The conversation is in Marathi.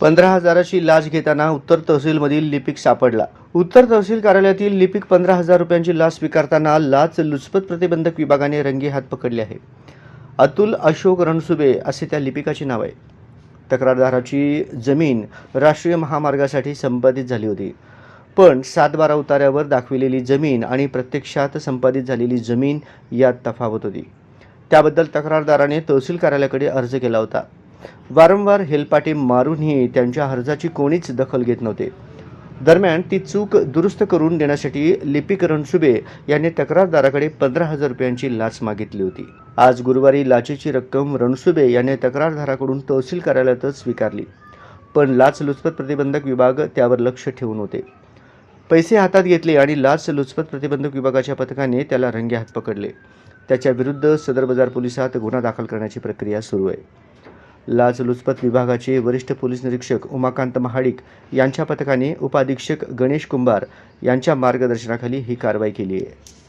पंधरा हजाराची लाच घेताना उत्तर तहसीलमधील लिपिक सापडला. उत्तर तहसील कार्यालयातील लिपिक पंधरा हजार रुपयांची लाच स्वीकारताना लाच लुचपत प्रतिबंधक विभागाने रंगी हात पकडले आहे. अतुल अशोक रणसुबे असे त्या लिपिकाचे नाव आहे. तक्रारदाराची जमीन राष्ट्रीय महामार्गासाठी संपादित झाली होती. पण सात बारा उतार्यावर दाखविलेली जमीन आणि प्रत्यक्षात संपादित झालेली जमीन यात तफावत होती. त्याबद्दल तक्रारदाराने तहसील कार्यालयाकडे अर्ज केला होता. वारंवार हेलपाटे मारूनही त्यांच्या अर्जाची कोणीच दखल घेत नव्हते. दरम्यान ती चूक दुरुस्त करून देण्यासाठी लिपिक रणसुबे यांनी तक्रारदाराकडे पंधरा हजार रुपयांची लाच मागितली होती. आज गुरुवारी लाचेची रक्कम रणसुबे यांनी तक्रारदाराकडून तहसील कार्यालयातच स्वीकारली. पण लाच लुचपत प्रतिबंधक विभाग त्यावर लक्ष ठेवून होते. पैसे हातात घेतले आणि लाच लुचपत प्रतिबंधक विभागाच्या पथकाने त्याला रंगे हात पकडले. त्याच्या विरुद्ध सदर बाजार पोलिसात गुन्हा दाखल करण्याची प्रक्रिया सुरू आहे. लाचलुचपत विभागाचे वरिष्ठ पोलीस निरीक्षक उमाकांत महाडिक यांच्या पथकाने उपाधीक्षक गणेश कुंभार यांच्या मार्गदर्शनाखाली ही कारवाई केली आहे.